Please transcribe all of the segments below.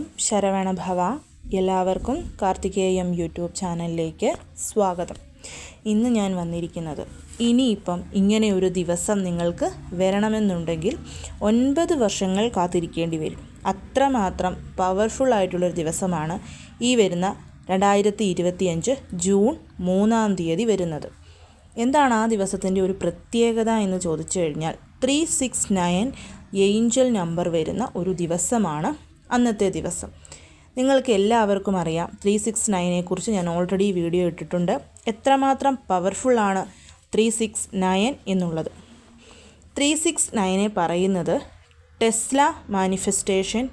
ഓം ശരവണ ഭവ എല്ലാവർക്കും കാർത്തികേയം യൂട്യൂബ് ചാനലിലേക്ക് സ്വാഗതം. ഇന്ന് ഞാൻ വന്നിരിക്കുന്നത് ഇനിയിപ്പം ഇങ്ങനെ ഒരു ദിവസം നിങ്ങൾക്ക് വരണമെന്നുണ്ടെങ്കിൽ ഒൻപത് വർഷങ്ങൾ കാത്തിരിക്കേണ്ടി വരും. അത്രമാത്രം പവർഫുൾ ആയിട്ടുള്ളൊരു ദിവസമാണ് ഈ വരുന്ന രണ്ടായിരത്തി ഇരുപത്തിയഞ്ച് ജൂൺ മൂന്നാം തീയതി വരുന്നത്. എന്താണ് ആ ദിവസത്തിന്റെ ഒരു പ്രത്യേകത എന്ന് ചോദിച്ചു കഴിഞ്ഞാൽ three six nine angel number വരുന്ന ഒരു ദിവസമാണ് അന്നത്തെ ദിവസം. നിങ്ങൾക്ക് എല്ലാവർക്കും അറിയാം ത്രീ സിക്സ് നയനെക്കുറിച്ച് ഞാൻ ഓൾറെഡി വീഡിയോ ഇട്ടിട്ടുണ്ട്. എത്രമാത്രം പവർഫുള്ളാണ് ത്രീ സിക്സ് നയൻ എന്നുള്ളത്. ത്രീ സിക്സ് നയനെ പറയുന്നത് ടെസ്ല മാനിഫെസ്റ്റേഷൻ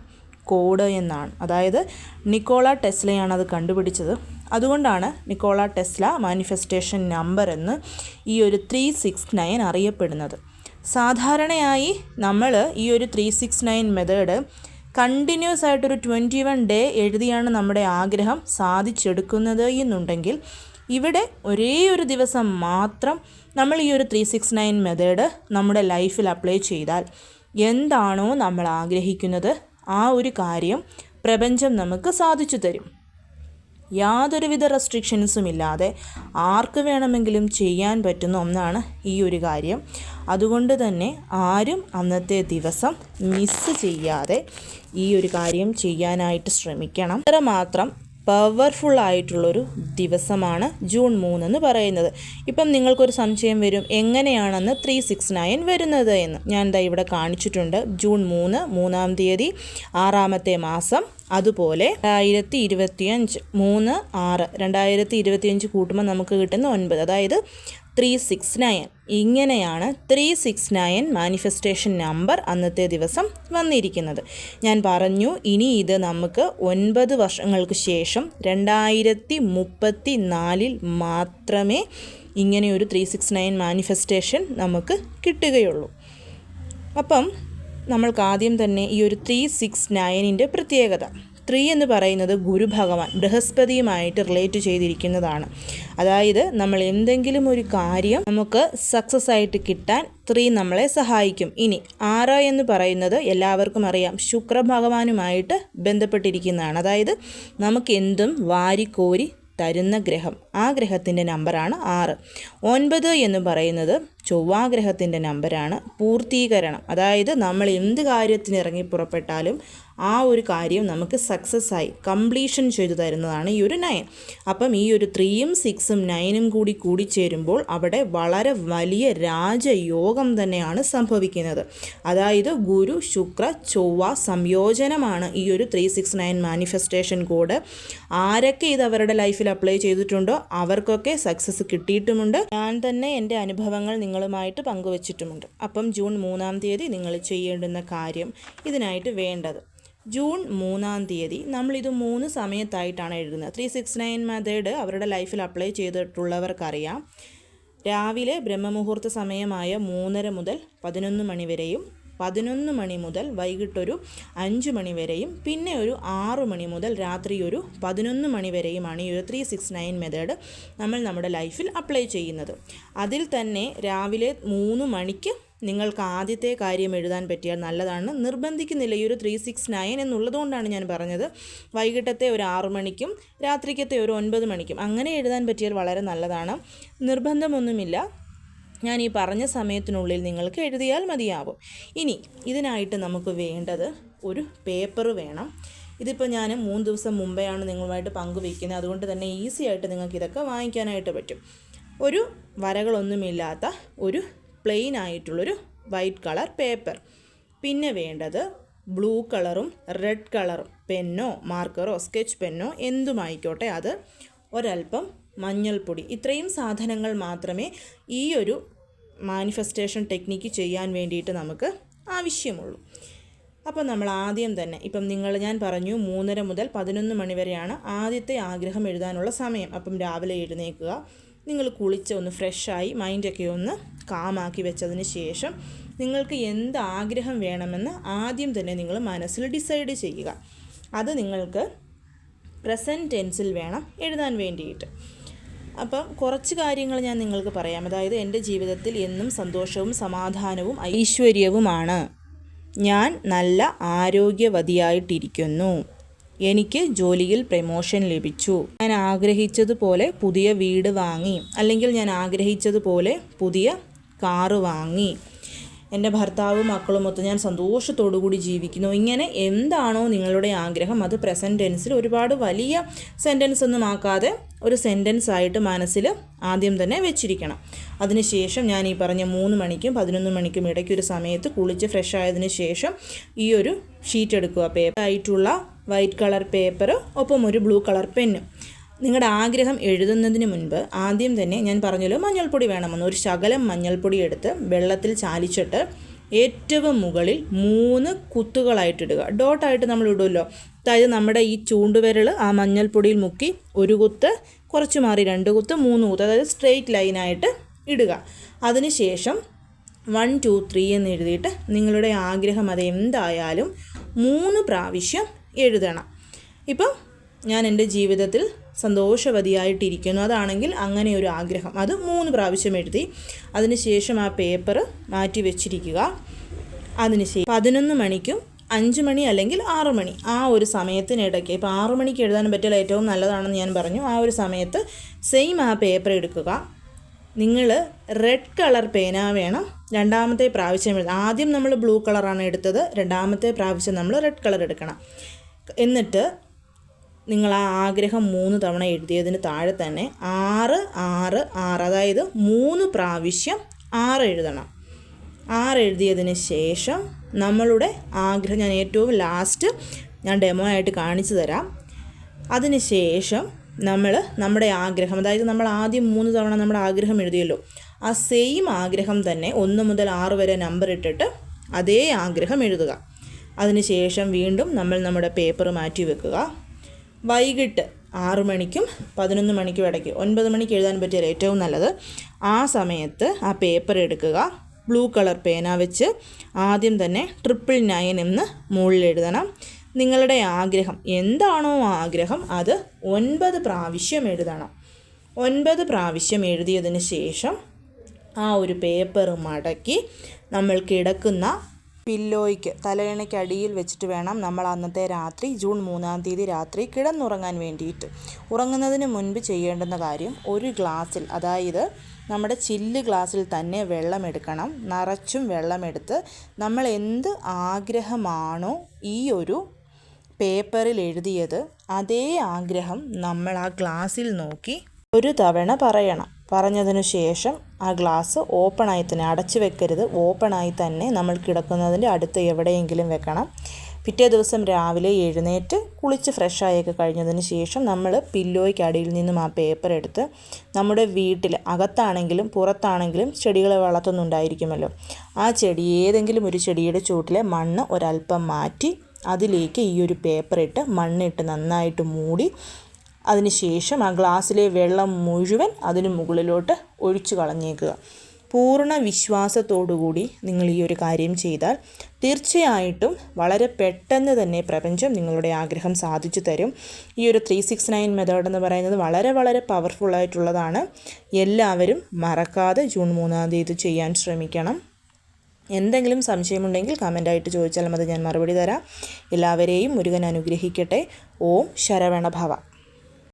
കോഡ് എന്നാണ്. അതായത് നിക്കോള ടെസ്ലയാണ് അത് കണ്ടുപിടിച്ചത്. അതുകൊണ്ടാണ് നിക്കോള ടെസ്ല മാനിഫെസ്റ്റേഷൻ നമ്പർ എന്ന് ഈ ഒരു ത്രീ സിക്സ് നയൻ അറിയപ്പെടുന്നത്. സാധാരണയായി നമ്മൾ ഈ ഒരു three six nine method continuous ആയിട്ടൊരു ട്വന്റി വൺ ഡേ എഴുതിയാണ് നമ്മുടെ ആഗ്രഹം സാധിച്ചെടുക്കുന്നത് എന്നുണ്ടെങ്കിൽ ഇവിടെ ഒരേ ഒരു ദിവസം മാത്രം നമ്മൾ ഈ ഒരു ത്രീ സിക്സ് നയൻ മെത്തേഡ് നമ്മുടെ ലൈഫിൽ അപ്ലൈ ചെയ്താൽ എന്താണോ നമ്മൾ ആഗ്രഹിക്കുന്നത് ആ ഒരു കാര്യം പ്രപഞ്ചം നമുക്ക് സാധിച്ചു തരും. യാതൊരുവിധ റെസ്ട്രിക്ഷൻസും ഇല്ലാതെ ആർക്ക് വേണമെങ്കിലും ചെയ്യാൻ പറ്റുന്ന ഒന്നാണ് ഈ ഒരു കാര്യം. അതുകൊണ്ട് തന്നെ ആരും അന്നത്തെ ദിവസം മിസ്സ് ചെയ്യാതെ ഈ ഒരു കാര്യം ചെയ്യാനായിട്ട് ശ്രമിക്കണം. അത്രമാത്രം പവർഫുൾ ആയിട്ടുള്ളൊരു ദിവസമാണ് ജൂൺ മൂന്നെന്ന് പറയുന്നത്. ഇപ്പം നിങ്ങൾക്കൊരു സംശയം വരും എങ്ങനെയാണെന്ന് ത്രീ സിക്സ് നയൻ വരുന്നത് എന്ന്. ഞാൻ എന്താ ഇവിടെ കാണിച്ചിട്ടുണ്ട് ജൂൺ മൂന്ന് മൂന്നാം തീയതി ആറാമത്തെ മാസം അതുപോലെ രണ്ടായിരത്തി ഇരുപത്തിയഞ്ച് മൂന്ന് ആറ് രണ്ടായിരത്തി ഇരുപത്തിയഞ്ച് കൂട്ടുമ്പോൾ നമുക്ക് കിട്ടുന്ന ഒൻപത് അതായത് ത്രീ സിക്സ് നയൻ ഇങ്ങനെയാണ് three six nine manifestation number അന്നത്തെ ദിവസം വന്നിരിക്കുന്നത്. ഞാൻ പറഞ്ഞു ഇനി ഇത് നമുക്ക് ഒൻപത് വർഷങ്ങൾക്ക് ശേഷം രണ്ടായിരത്തി മുപ്പത്തി നാലിൽ മാത്രമേ ഇങ്ങനെയൊരു ത്രീ സിക്സ് നയൻ മാനിഫെസ്റ്റേഷൻ നമുക്ക് കിട്ടുകയുള്ളൂ. അപ്പം നമ്മൾക്ക് ആദ്യം തന്നെ ഈ ഒരു ത്രീ സിക്സ് നയനിന്റെ പ്രത്യേകത. ത്രീ എന്ന് പറയുന്നത് ഗുരു ഭഗവാൻ ബൃഹസ്പതിയുമായിട്ട് റിലേറ്റ് ചെയ്തിരിക്കുന്നതാണ്. അതായത് നമ്മൾ എന്തെങ്കിലും ഒരു കാര്യം നമുക്ക് സക്സസ് ആയിട്ട് കിട്ടാൻ ത്രീ നമ്മളെ സഹായിക്കും. ഇനി ആറ് എന്ന് പറയുന്നത് എല്ലാവർക്കും അറിയാം ശുക്ര ഭഗവാനുമായിട്ട് ബന്ധപ്പെട്ടിരിക്കുന്നതാണ്. അതായത് നമുക്ക് എന്തും വാരിക്കോരി തരുന്ന ഗ്രഹം. ആ ഗ്രഹത്തിന്റെ നമ്പറാണ് ആറ്. ഒൻപത് എന്ന് പറയുന്നത് ചൊവ്വാഗ്രഹത്തിന്റെ നമ്പരാണ് പൂർത്തീകരണം. അതായത് നമ്മൾ എന്ത് കാര്യത്തിന് ഇറങ്ങി പുറപ്പെട്ടാലും ആ ഒരു കാര്യം നമുക്ക് സക്സസ് ആയി കംപ്ലീഷൻ ചെയ്തു തരുന്നതാണ് ഈ ഒരു നയൻ അപ്പം ഈ ഒരു ത്രീയും സിക്സും നയനും കൂടി കൂടിച്ചേരുമ്പോൾ അവിടെ വളരെ വലിയ രാജയോഗം തന്നെയാണ് സംഭവിക്കുന്നത്. അതായത് ഗുരു ശുക്ര ചൊവ്വ സംയോജനമാണ് ഈ ഒരു three six nine manifestation code ആരൊക്കെ ഇത് അവരുടെ ലൈഫിൽ അപ്ലൈ ചെയ്തിട്ടുണ്ടോ അവർക്കൊക്കെ സക്സസ് കിട്ടിയിട്ടുമുണ്ട്. ഞാൻ തന്നെ എന്റെ അനുഭവങ്ങൾ നിങ്ങളുമായിട്ട് പങ്കുവച്ചിട്ടുമുണ്ട്. അപ്പം ജൂൺ മൂന്നാം തീയതി നിങ്ങൾ ചെയ്യേണ്ടുന്ന കാര്യം ഇതിനായിട്ട് വേണ്ടത്. ജൂൺ മൂന്നാം തീയതി നമ്മളിത് മൂന്ന് സമയത്തായിട്ടാണ് എഴുതുന്നത്. ത്രീ സിക്സ് നയൻ മെത്തേഡ് അവരുടെ ലൈഫിൽ അപ്ലൈ ചെയ്തിട്ടുള്ളവർക്കറിയാം. രാവിലെ ബ്രഹ്മമുഹൂർത്ത സമയമായ മൂന്നര മുതൽ പതിനൊന്ന് മണി വരെയും പതിനൊന്ന് മണി മുതൽ വൈകിട്ടൊരു അഞ്ച് മണി വരെയും പിന്നെ ഒരു ആറു മണി മുതൽ രാത്രി ഒരു പതിനൊന്ന് മണി വരെയുമാണ് ഈ ഒരു ത്രീ സിക്സ് നയൻ മെത്തേഡ് നമ്മൾ നമ്മുടെ ലൈഫിൽ അപ്ലൈ ചെയ്യുന്നത്. അതിൽ തന്നെ രാവിലെ മൂന്ന് മണിക്ക് നിങ്ങൾക്ക് ആദ്യത്തെ കാര്യം എഴുതാൻ പറ്റിയാൽ നല്ലതാണ്. നിർബന്ധിക്കുന്നില്ല ഈ ഒരു ത്രീ സിക്സ് നയൻ എന്നുള്ളതുകൊണ്ടാണ് ഞാൻ പറഞ്ഞത്. വൈകിട്ടത്തെ ഒരു ആറു മണിക്കും രാത്രിക്കത്തെ ഒരു ഒൻപത് മണിക്കും അങ്ങനെ എഴുതാൻ പറ്റിയാൽ വളരെ നല്ലതാണ്. നിർബന്ധമൊന്നുമില്ല. ഞാൻ ഈ പറഞ്ഞ സമയത്തിനുള്ളിൽ നിങ്ങൾക്ക് എഴുതിയാൽ മതിയാവും. ഇനി ഇതിനായിട്ട് നമുക്ക് വേണ്ടത് ഒരു പേപ്പർ വേണം. ഇതിപ്പോൾ ഞാൻ മൂന്ന് ദിവസം മുമ്പെയാണ് നിങ്ങളുമായിട്ട് പങ്കുവയ്ക്കുന്നത്. അതുകൊണ്ട് തന്നെ ഈസി ആയിട്ട് നിങ്ങൾക്ക് ഇതൊക്കെ വാങ്ങിക്കാനായിട്ട് പറ്റും. ഒരു വരകളൊന്നുമില്ലാത്ത ഒരു പ്ലെയിൻ ആയിട്ടുള്ളൊരു വൈറ്റ് കളർ പേപ്പർ. പിന്നെ വേണ്ടത് ബ്ലൂ കളറും റെഡ് കളറും പെന്നോ മാർക്കറോ സ്കെച്ച് പെന്നോ എന്തുമായിക്കോട്ടെ അത് ഒരല്പം മഞ്ഞൾപ്പൊടി. ഇത്രയും സാധനങ്ങൾ മാത്രമേ ഈ ഒരു മാനിഫെസ്റ്റേഷൻ ടെക്നിക്ക് ചെയ്യാൻ വേണ്ടിയിട്ട് നമുക്ക് ആവശ്യമുള്ളൂ. അപ്പം നമ്മൾ ആദ്യം തന്നെ ഇപ്പം നിങ്ങൾ ഞാൻ പറഞ്ഞു മൂന്നര മുതൽ പതിനൊന്ന് മണി വരെയാണ് ആദ്യത്തെ ആഗ്രഹം എഴുതാനുള്ള സമയം. അപ്പം രാവിലെ എഴുന്നേക്കുക നിങ്ങൾ കുളിച്ച് ഒന്ന് ഫ്രഷായി മൈൻഡൊക്കെ ഒന്ന് കാമാക്കി വെച്ചതിന് ശേഷം നിങ്ങൾക്ക് എന്ത് ആഗ്രഹം വേണമെന്ന് ആദ്യം തന്നെ നിങ്ങൾ മനസ്സിൽ ഡിസൈഡ് ചെയ്യുക. അത് നിങ്ങൾക്ക് പ്രസന്റ് ടെൻസിൽ വേണം എഴുതാൻ വേണ്ടിയിട്ട്. അപ്പം കുറച്ച് കാര്യങ്ങൾ ഞാൻ നിങ്ങൾക്ക് പറയാം. അതായത് എന്റെ ജീവിതത്തിൽ എന്നും സന്തോഷവും സമാധാനവും ഐശ്വര്യവുമാണ്. ഞാൻ നല്ല ആരോഗ്യവതിയായിട്ടിരിക്കുന്നു. എനിക്ക് ജോലിയിൽ പ്രമോഷൻ ലഭിച്ചു. ഞാൻ ആഗ്രഹിച്ചതുപോലെ പുതിയ വീട് വാങ്ങി. അല്ലെങ്കിൽ ഞാൻ ആഗ്രഹിച്ചതുപോലെ പുതിയ കാറ് വാങ്ങി. എന്റെ ഭർത്താവും മക്കളും ഒത്ത് ഞാൻ സന്തോഷത്തോടു കൂടി ജീവിക്കുന്നു. ഇങ്ങനെ എന്താണോ നിങ്ങളുടെ ആഗ്രഹം. അത് പ്രസന്റ് ടെൻസിൽ ഒരുപാട് വലിയ സെന്റൻസ് ഒന്നും ആക്കാതെ ഒരു സെന്റൻസ് ആയിട്ട് മനസ്സിൽ ആദ്യം തന്നെ വെച്ചിരിക്കണം. അതിനുശേഷം ഞാൻ ഈ പറഞ്ഞ മൂന്ന് മണിക്കും പതിനൊന്ന് മണിക്കും ഇടയ്ക്ക് ഒരു സമയത്ത് കുളിച്ച് ഫ്രഷ് ആയതിന് ശേഷം ഈ ഒരു ഷീറ്റ് എടുക്കുക. പേപ്പർ ആയിട്ടുള്ള വൈറ്റ് കളർ പേപ്പർ ഒപ്പം ഒരു ബ്ലൂ കളർ പെന്ന് നിങ്ങളുടെ ആഗ്രഹം എഴുതുന്നതിന് മുൻപ് ആദ്യം തന്നെ ഞാൻ പറഞ്ഞല്ലോ മഞ്ഞൾപ്പൊടി വേണമെന്ന്. ഒരു ശകലം മഞ്ഞൾപ്പൊടി എടുത്ത് വെള്ളത്തിൽ ചാലിച്ചിട്ട് ഏറ്റവും മുകളിൽ മൂന്ന് കുത്തുകളായിട്ടിടുക ഡോട്ടായിട്ട് നമ്മൾ ഇടുമല്ലോ. അതായത് നമ്മുടെ ഈ ചൂണ്ടുവിരൽ ആ മഞ്ഞൾപ്പൊടിയിൽ മുക്കി ഒരു കുത്ത് കുറച്ച് മാറി രണ്ട് കുത്ത് മൂന്ന് കുത്ത് അതായത് സ്ട്രെയിറ്റ് ലൈനായിട്ട് ഇടുക. അതിനുശേഷം വൺ ടു ത്രീ എന്ന് എഴുതിയിട്ട് നിങ്ങളുടെ ആഗ്രഹം അത് എന്തായാലും മൂന്ന് പ്രാവശ്യം എഴുതണം. ഇപ്പം ഞാൻ എന്റെ ജീവിതത്തിൽ സന്തോഷവതിയായിട്ടിരിക്കുന്നു. അതാണെങ്കിൽ അങ്ങനെ ഒരു ആഗ്രഹം. അത് മൂന്ന് പ്രാവശ്യം എഴുതി. അതിനുശേഷം ആ പേപ്പർ മാറ്റി വെച്ചിരിക്കുക അതിനുശേഷം പതിനൊന്ന് മണിക്കും അഞ്ച് മണി അല്ലെങ്കിൽ ആറ് മണി ആ ഒരു സമയത്തിനിടയ്ക്ക്. ഇപ്പോൾ ആറു മണിക്ക് എഴുതാൻ പറ്റിയാൽ ഏറ്റവും നല്ലതാണെന്ന് ഞാൻ പറഞ്ഞു. ആ ഒരു സമയത്ത് സെയിം ആ പേപ്പർ എടുക്കുക. നിങ്ങൾ റെഡ് കളർ പേന വേണം രണ്ടാമത്തെ പ്രാവശ്യം എഴുതാം. ആദ്യം നമ്മൾ ബ്ലൂ കളറാണ് എടുത്തത്. രണ്ടാമത്തെ പ്രാവശ്യം നമ്മൾ റെഡ് കളർ എടുക്കണം. എന്നിട്ട് നിങ്ങൾ ആ ആഗ്രഹം മൂന്ന് തവണ എഴുതിയതിന് താഴെ തന്നെ ആറ് ആറ് ആറ് അതായത് മൂന്ന് പ്രാവശ്യം ആറ് എഴുതണം. ആറ് എഴുതിയതിന് ശേഷം നമ്മളുടെ ആഗ്രഹം ഞാൻ ഏറ്റവും ലാസ്റ്റ് ഞാൻ ഡെമോ ആയിട്ട് കാണിച്ചു തരാം. അതിന് ശേഷം നമ്മൾ നമ്മുടെ ആഗ്രഹം അതായത് നമ്മൾ ആദ്യം മൂന്ന് തവണ നമ്മുടെ ആഗ്രഹം എഴുതിയല്ലോ ആ സെയിം ആഗ്രഹം തന്നെ ഒന്ന് മുതൽ ആറ് വരെ നമ്പർ ഇട്ടിട്ട് അതേ ആഗ്രഹം എഴുതുക. അതിനുശേഷം വീണ്ടും നമ്മൾ നമ്മുടെ പേപ്പർ മാറ്റി വെക്കുക. വൈകിട്ട് ആറു മണിക്കും പതിനൊന്ന് മണിക്കും ഇടയ്ക്ക് ഒൻപത് മണിക്ക് എഴുതാൻ പറ്റിയ ഏറ്റവും നല്ലത്. ആ സമയത്ത് ആ പേപ്പർ എടുക്കുക. ബ്ലൂ കളർ പേന വെച്ച് ആദ്യം തന്നെ ട്രിപ്പിൾ നയൻ എന്ന് മുകളിൽ എഴുതണം. നിങ്ങളുടെ ആഗ്രഹം എന്താണോ ആഗ്രഹം അത് ഒൻപത് പ്രാവശ്യം എഴുതണം. ഒൻപത് പ്രാവശ്യം എഴുതിയതിന് ശേഷം ആ ഒരു പേപ്പർ മടക്കി നമ്മൾ കിടക്കുന്ന പില്ലോയ്ക്ക് തലയണയ്ക്ക് അടിയിൽ വെച്ചിട്ട് വേണം നമ്മൾ അന്നത്തെ രാത്രി ജൂൺ മൂന്നാം തീയതി രാത്രി കിടന്നുറങ്ങാൻ വേണ്ടിയിട്ട്. ഉറങ്ങുന്നതിന് മുൻപ് ചെയ്യേണ്ടുന്ന കാര്യം ഒരു ഗ്ലാസ്സിൽ അതായത് നമ്മുടെ ചില്ല് ഗ്ലാസ്സിൽ തന്നെ വെള്ളമെടുക്കണം. നിറച്ചും വെള്ളമെടുത്ത് നമ്മൾ എന്ത് ആഗ്രഹമാണോ ഈ ഒരു പേപ്പറിൽ എഴുതിയത് അതേ ആഗ്രഹം നമ്മൾ ആ ഗ്ലാസ്സിൽ നോക്കി ഒരു തവണ പറയണം. പറഞ്ഞതിനു ശേഷം ആ ഗ്ലാസ് ഓപ്പണായി തന്നെ അടച്ചു വെക്കരുത്. ഓപ്പണായി തന്നെ നമ്മൾ കിടക്കുന്നതിന്റെ അടുത്ത് എവിടെയെങ്കിലും വെക്കണം. പിറ്റേ ദിവസം രാവിലെ എഴുന്നേറ്റ് കുളിച്ച് ഫ്രഷായൊക്കെ കഴിഞ്ഞതിന് ശേഷം നമ്മൾ പില്ലോയ്ക്ക് അടിയിൽ നിന്നും ആ പേപ്പർ എടുത്ത് നമ്മുടെ വീട്ടിൽ അകത്താണെങ്കിലും പുറത്താണെങ്കിലും ചെടികളെ വളർത്തുന്നുണ്ടായിരിക്കുമല്ലോ. ആ ചെടി ഏതെങ്കിലും ഒരു ചെടിയുടെ ചൂട്ടിലെ മണ്ണ് ഒരല്പം മാറ്റി അതിലേക്ക് ഈ ഒരു പേപ്പർ ഇട്ട് മണ്ണിട്ട് നന്നായിട്ട് മൂടി അതിനുശേഷം ആ ഗ്ലാസ്സിലെ വെള്ളം മുഴുവൻ അതിന് മുകളിലോട്ട് ഒഴിച്ചു കളഞ്ഞേക്കുക. പൂർണ വിശ്വാസത്തോടുകൂടി നിങ്ങൾ ഈ ഒരു കാര്യം ചെയ്താൽ തീർച്ചയായിട്ടും വളരെ പെട്ടെന്ന് തന്നെ പ്രപഞ്ചം നിങ്ങളുടെ ആഗ്രഹം സാധിച്ചു തരും. ഈ ഒരു ത്രീ സിക്സ് നയൻ മെത്തേഡ് എന്ന് പറയുന്നത് വളരെ വളരെ പവർഫുൾ ആയിട്ടുള്ളതാണ്. എല്ലാവരും മറക്കാതെ ജൂൺ മൂന്നാം തീയതി ചെയ്യാൻ ശ്രമിക്കണം. എന്തെങ്കിലും സംശയമുണ്ടെങ്കിൽ കമന്റായിട്ട് ചോദിച്ചാൽ മതി ഞാൻ മറുപടി തരാം. എല്ലാവരെയും മുരുകൻ അനുഗ്രഹിക്കട്ടെ. ഓം ശരവണഭവ.